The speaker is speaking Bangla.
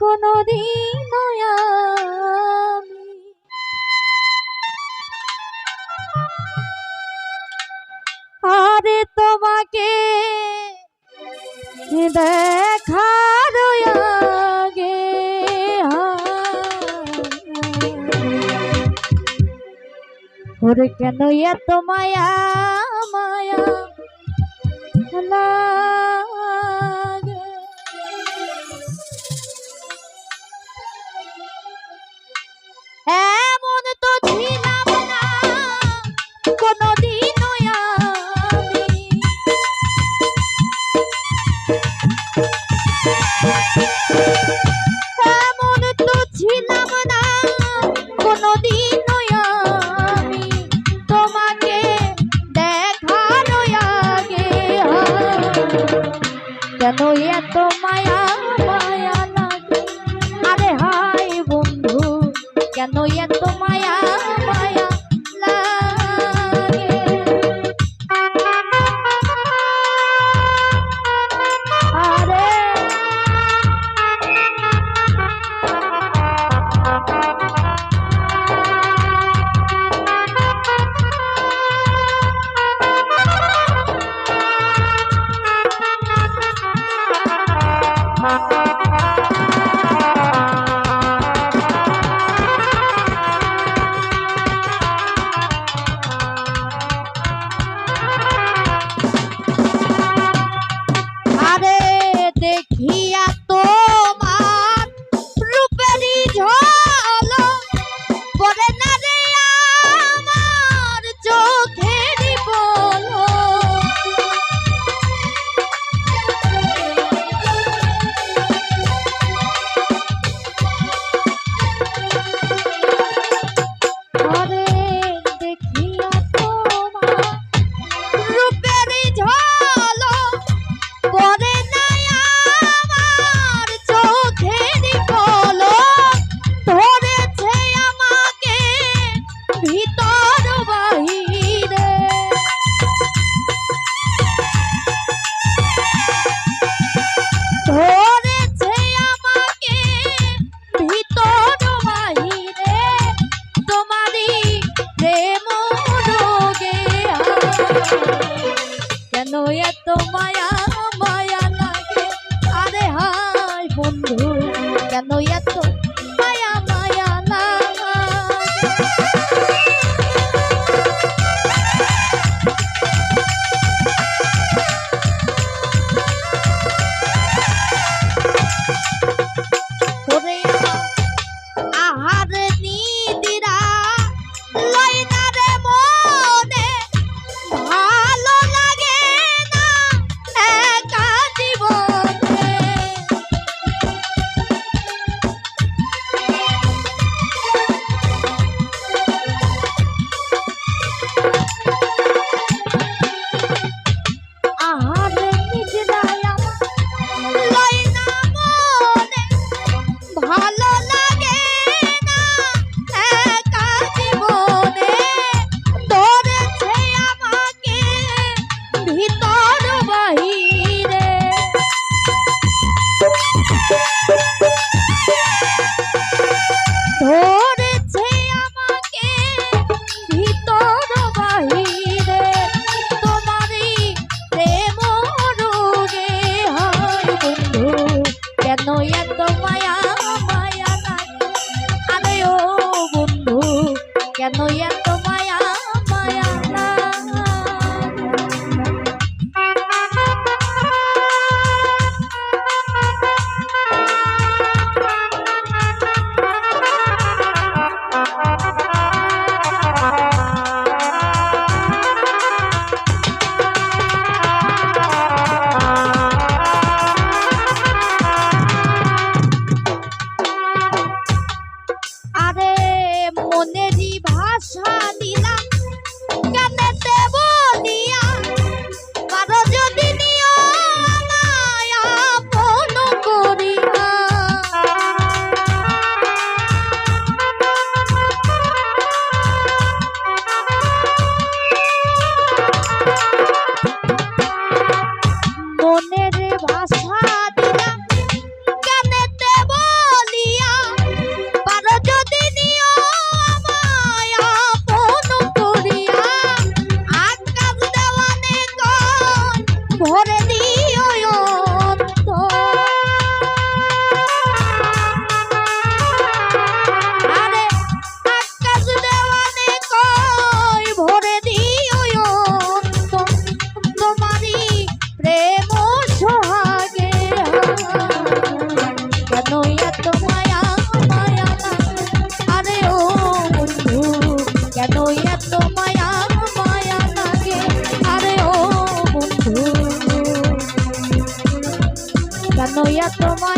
কোনদিন আমি। আরে তোমাকে দেখার আগে ওরে কেন এত মায়া মায়া লাগে কেন এত মায়া মায়া লাগে আরে হাই বন্ধু কেন ভিতর বাহিরে। ধরেছে আমাকে ভিতর বাহিরে। তোমারই প্রেম রোগে কেন এত মায়া ভিতর বাহিরে। ধরেছে আমাকে ভিতর বাহিরে। কেন এত মায়া মায়া লাগে? আরে ও বন্ধু, কেন এত মায়া ভাষা দিলাম। ও